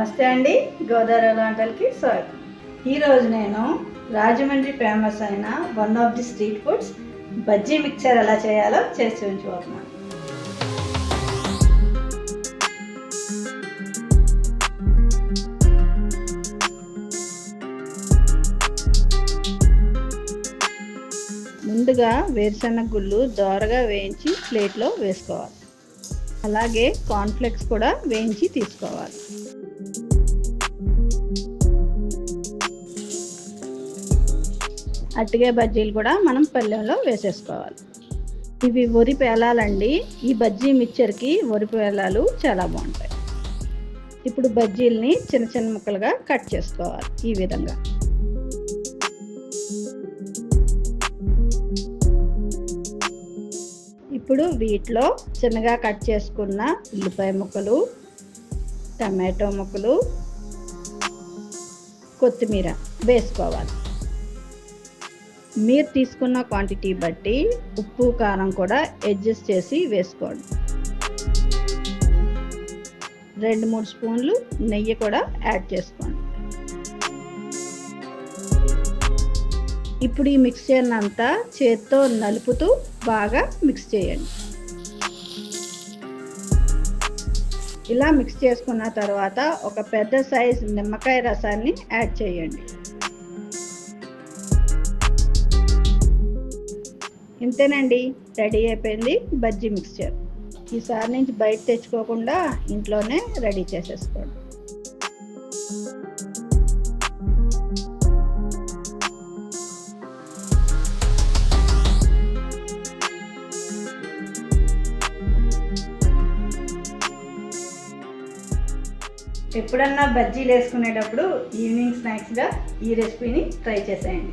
నమస్తే అండి గోదావరి వంటలకి స్వాగతం. ఈరోజు నేను రాజమండ్రి ఫేమస్ అయిన one of the street foods bajji mixture ఎలా చేయాలో చేసి ఉంచుకుంటున్నాను ముందుగా వేరుశనగ గుళ్ళు దోరగా వేయించి ప్లేట్లో వేసుకోవాలి. అలాగే కార్న్ఫ్లెక్స్ కూడా వేయించి తీసుకోవాలి. అట్టిగే బజ్జీలు కూడా మనం పల్లెంలో వేసేసుకోవాలి. ఇవి వరి పేలాలండి. ఈ బజ్జీ మిక్చర్కి వరి పేలాలు చాలా బాగుంటాయి. ఇప్పుడు బజ్జీల్ని చిన్న చిన్న ముక్కలుగా కట్ చేసుకోవాలి ఈ విధంగా. ఇప్పుడు వీటిలో చిన్నగా కట్ చేసుకున్న ఉల్లిపాయ ముక్కలు టమాటో ముక్కలు కొత్తిమీర వేసుకోవాలి. మీరు తీసుకున్న క్వాంటిటీ బట్టి ఉప్పు కారం కూడా అడ్జస్ట్ చేసి వేసుకోండి. రెండు మూడు స్పూన్లు నెయ్యి కూడా యాడ్ చేసుకోండి. ఇప్పుడు ఈ మిక్స్చర్ని అంతా చేత్తో నలుపుతూ బాగా మిక్స్ చేయండి. ఇలా మిక్స్ చేసుకున్న తర్వాత ఒక పెద్ద సైజ్ నిమ్మకాయ రసాన్ని యాడ్ చేయండి. ఇంతేనండి. రెడీ అయిపోయింది బజ్జీ మిక్స్చర్ ఈసారి నుంచి బయట తెచ్చుకోకుండా ఇంట్లోనే రెడీ చేసేసుకోండి. ఎప్పుడన్నా బజ్జీలు వేసుకునేటప్పుడు ఈవినింగ్ స్నాక్స్గా ఈ రెసిపీని ట్రై చేసేయండి.